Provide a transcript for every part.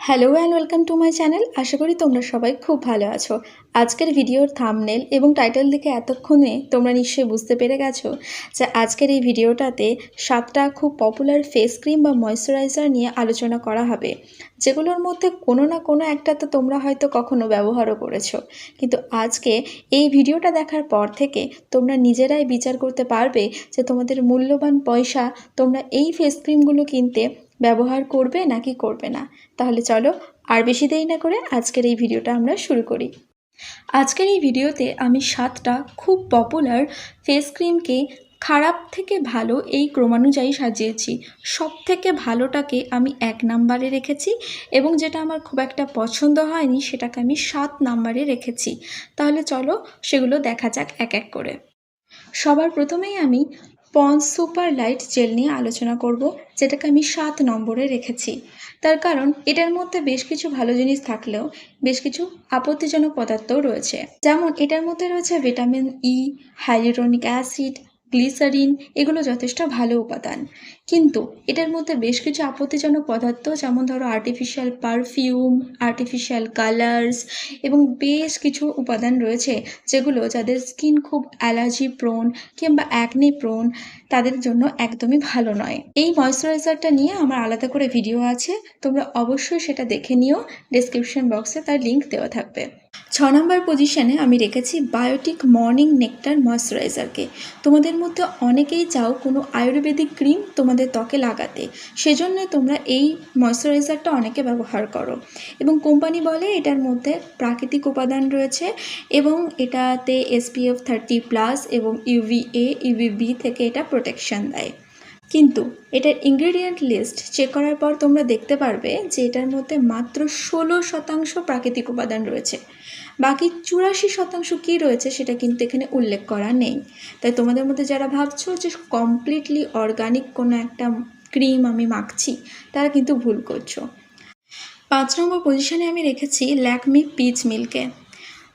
Hello and welcome to my channel আশা করি তোমরা সবাই খুব ভালো আছো। আজকের ভিডিওর থামনেল এবং টাইটেল দেখে এতক্ষণে তোমরা নিশ্চয়ই বুঝতে পেরে গেছো যে আজকের এই ভিডিওটাতে সাতটা খুব পপুলার ফেস ক্রিম বা ময়শ্চারাইজার নিয়ে আলোচনা করা হবে। যেগুলোর মধ্যে কোনো না কোনো একটা তো তোমরা হয়তো কখনো ব্যবহারও করেছ। কিন্তু আজকে এই ভিডিওটা দেখার পর থেকে তোমরা নিজেরাই বিচার করতে পারবে যে তোমাদের মূল্যবান পয়সা তোমরা এই ফেস ক্রিমগুলো কিনতে ব্যবহার করবে নাকি করবে না। তাহলে চলো আর বেশি দেরি না করে আজকের এই ভিডিওটা আমরা শুরু করি। আজকের এই ভিডিওতে আমি সাতটা খুব পপুলার ফেস ক্রিমকে খারাপ থেকে ভালো এই ক্রমানুযায়ী সাজিয়েছি। সব থেকে ভালোটাকে আমি এক নাম্বারে রেখেছি এবং যেটা আমার খুব একটা পছন্দ হয়নি সেটাকে আমি সাত নাম্বারে রেখেছি। তাহলে চলো সেগুলো দেখা যাক এক এক করে। সবার প্রথমেই আমি পন্স সুপার লাইট জেল নিয়ে আলোচনা করব, যেটাকে আমি সাত নম্বরে রেখেছি। তার কারণ, এটার মধ্যে বেশ কিছু ভালো জিনিস থাকলেও বেশ কিছু আপত্তিজনক পদার্থও রয়েছে। যেমন, এটার মধ্যে রয়েছে vitamin E hyaluronic acid glycerin, এগুলো যথেষ্ট ভালো উপাদান। কিন্তু এটার মধ্যে বেশ কিছু আপত্তিজনক পদার্থ, যেমন ধরো আর্টিফিশিয়াল পারফিউম আর্টিফিশিয়াল কালার্স এবং বেশ কিছু উপাদান রয়েছে যেগুলো যাদের স্কিন খুব অ্যালার্জি প্রোন কিংবা অ্যাকনি প্রোন তাদের জন্য একদমই ভালো নয়। এই ময়শ্চারাইজারটা নিয়ে আমার আলাদা করে ভিডিও আছে, তোমরা অবশ্যই সেটা দেখে নিও। ডেসক্রিপশন বক্সে তার লিঙ্ক দেওয়া থাকবে। ছ নম্বর পজিশনে আমি রেখেছি বায়োটিক মর্নিং নেকটার ময়শ্চারাইজারকে তোমাদের মধ্যে অনেকেই চাও কোনো আয়ুর্বেদিক ক্রিম তোমাদের ত্বকে লাগাতে। সেজন্য তোমরা এই ময়শ্চারাইজারটা অনেকে ব্যবহার করো। এবং কোম্পানি বলে এটার মধ্যে প্রাকৃতিক উপাদান রয়েছে এবং এটাতে এসপিএফ থার্টি প্লাস এবং ইউভিএ ইউভিবি থেকে এটা প্রোটেকশন দেয়। কিন্তু এটার ইনগ্রেডিয়েন্ট লিস্ট চেক করার পর তোমরা দেখতে পারবে যে এটার মধ্যে মাত্র ষোলো শতাংশ প্রাকৃতিক উপাদান রয়েছে। বাকি চুরাশি শতাংশ কী রয়েছে সেটা কিন্তু এখানে উল্লেখ করা নেই। তাই তোমাদের মধ্যে যারা ভাবছ যে কমপ্লিটলি অর্গানিক কোনো একটা ক্রিম আমি মাখছি, তারা কিন্তু ভুল করছ। পাঁচ নম্বর পজিশনে আমি রেখেছি ল্যাকমি পিচ মিল্কে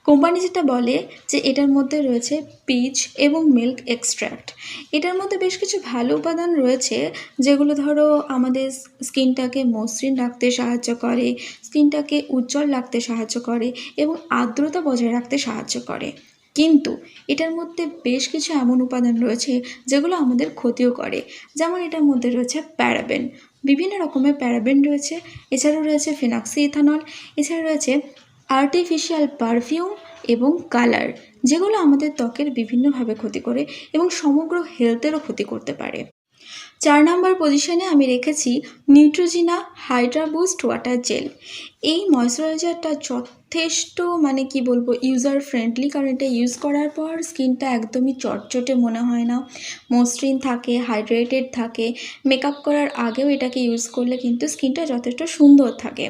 কোম্পানি যেটা বলে যে এটার মধ্যে রয়েছে পিচ এবং মিল্ক এক্সট্র্যাক্ট এটার মধ্যে বেশ কিছু ভালো উপাদান রয়েছে, যেগুলো ধরো আমাদের স্কিনটাকে মসৃণ রাখতে সাহায্য করে, স্কিনটাকে উজ্জ্বল রাখতে সাহায্য করে এবং আর্দ্রতা বজায় রাখতে সাহায্য করে। কিন্তু এটার মধ্যে বেশ কিছু এমন উপাদান রয়েছে, যেগুলো আমাদের ক্ষতিও করে। যেমন এটার মধ্যে রয়েছে প্যারাবেন বিভিন্ন রকমের প্যারাবেন রয়েছে। এছাড়াও রয়েছে ফিনাক্সি ইথানল এছাড়া রয়েছে আর্টিফিশিয়াল পারফিউম এবং কালার যেগুলো আমাদের ত্বকের বিভিন্নভাবে ক্ষতি করে এবং সমগ্র হেলথেরও ক্ষতি করতে পারে। চার নাম্বার পজিশনে আমি রেখেছি Neutrogena hydro boost water gel এই ময়শ্চারাইজারটা যথেষ্ট মানে কি বলব ইউজার ফ্রেন্ডলি কারণ এটা ইউজ করার পর স্কিনটা একদমই চটচটে মনে হয় না। মসৃণ থাকে হাইড্রেটেড থাকে। মেকআপ করার আগেও এটাকে ইউজ করলে কিন্তু স্কিনটা যথেষ্ট সুন্দর থাকে।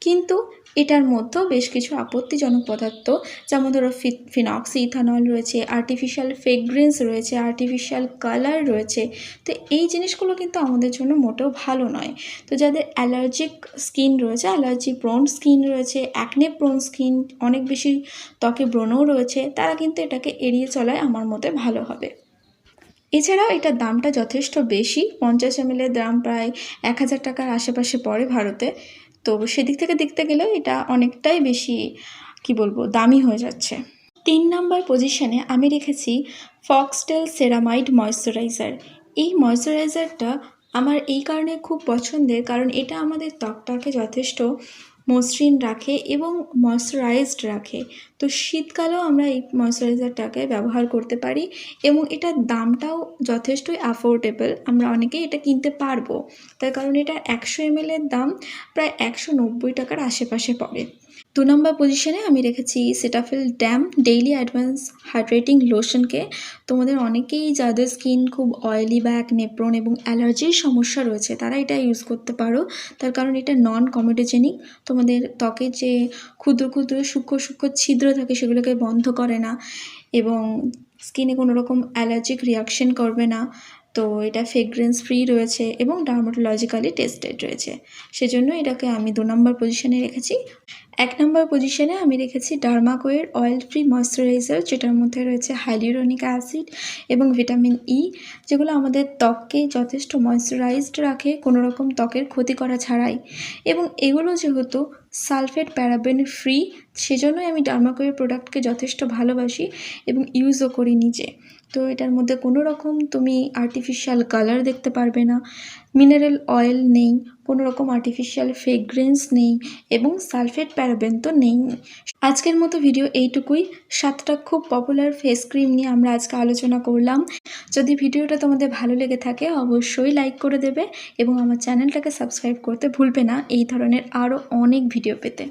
কিন্তু এটার মধ্যেও বেশ কিছু আপত্তিজনক পদার্থ, যেমন ধরো ফিনক্সি ইথানল রয়েছে আর্টিফিশিয়াল ফ্রেগরেন্স রয়েছে আর্টিফিশিয়াল কালার রয়েছে। তো এই জিনিসগুলো কিন্তু আমাদের জন্য মোটেও ভালো নয়। তো যাদের অ্যালার্জিক স্কিন রয়েছে অ্যালার্জি প্রোন স্কিন রয়েছে অ্যাকনে প্রোন স্কিন অনেক বেশি ত্বকে ব্রণও রয়েছে, তারা কিন্তু এটাকে এড়িয়ে চলায় আমার মতে ভালো হবে। এছাড়াও এটার দামটা যথেষ্ট বেশি, পঞ্চাশ এমএলের দাম প্রায় এক হাজার টাকার আশেপাশে পড়ে ভারতে। তো সেদিক থেকে দেখতে গেলে এটা অনেকটাই বেশি, কি বলব, দামি হয়ে যাচ্ছে। তিন নাম্বার পজিশনে আমি রেখেছি ফক্সটেল সেরামাইড ময়শ্চারাইজার এই ময়শ্চারাইজারটা আমার এই কারণে খুব পছন্দের, কারণ এটা আমাদের ত্বকটাকে যথেষ্ট মসৃণ রাখে এবং ময়শ্চারাইজড রাখে। তো শীতকালেও আমরা এই ময়শ্চারাইজারটাকে ব্যবহার করতে পারি এবং এটার দামটাও যথেষ্টই অ্যাফোর্ডেবল আমরা অনেকেই এটা কিনতে পারব। তার কারণ এটা একশো এমএলের দাম, প্রায় একশো নব্বই টাকার আশেপাশে পড়ে। দু নম্বর পজিশনে আমি রেখেছি Cetaphil dam daily advance hydrating লোশনকে তোমাদের অনেকেই যাদের স্কিন খুব অয়েলি বা নেপ্রন এবং অ্যালার্জির সমস্যা রয়েছে, তারা এটা ইউজ করতে পারো। তার কারণ এটা নন কমেডোজেনিক তোমাদের ত্বকের যে ক্ষুদ্র ক্ষুদ্র সূক্ষ্ম সূক্ষ্ম ছিদ্র থাকে, সেগুলোকে বন্ধ করে না এবং স্কিনে কোনো রকম অ্যালার্জিক রিয়াকশন করবে না। তো এটা ফ্রেগ্রেন্স ফ্রি রয়েছে এবং ডার্মাটোলজিক্যালি টেস্টেড রয়েছে। সেজন্য এটাকে আমি দু নম্বর পজিশনে রেখেছি। এক নম্বর পজিশনে আমি রেখেছি ডার্মাকোয়ের অয়েল ফ্রি ময়শ্চারাইজার যেটার মধ্যে রয়েছে হাইলিউরনিক অ্যাসিড এবং ভিটামিন ই যেগুলো আমাদের ত্বককে যথেষ্ট ময়শ্চারাইজড রাখে কোনো রকম ত্বকের ক্ষতি করা ছাড়াই। এবং এগুলো যেহেতু সালফেট প্যারাবেন ফ্রি সেজন্যই আমি ডার্মাকোয়ের প্রোডাক্টকে যথেষ্ট ভালোবাসি এবং ইউজও করি নিজে। তো এটার মধ্যে কোনো রকম তুমি আর্টিফিশিয়াল কালার দেখতে পারবে না মিনারেল অয়েল নেই, কোনো রকম আর্টিফিশিয়াল ফ্রেগ্রেন্স নেই এবং সালফেট প্যারাবেন তো নেই। আজকের মতো ভিডিও এইটুকুই। সাতটা খুব পপুলার ফেস ক্রিম নিয়ে আমরা আজকে আলোচনা করলাম। যদি ভিডিওটা তোমাদের ভালো লেগে থাকে, অবশ্যই লাইক করে দেবে এবং আমার চ্যানেলটাকে সাবস্ক্রাইব করতে ভুলবে না। এই ধরনের আরও অনেক ভিডিও পেতে।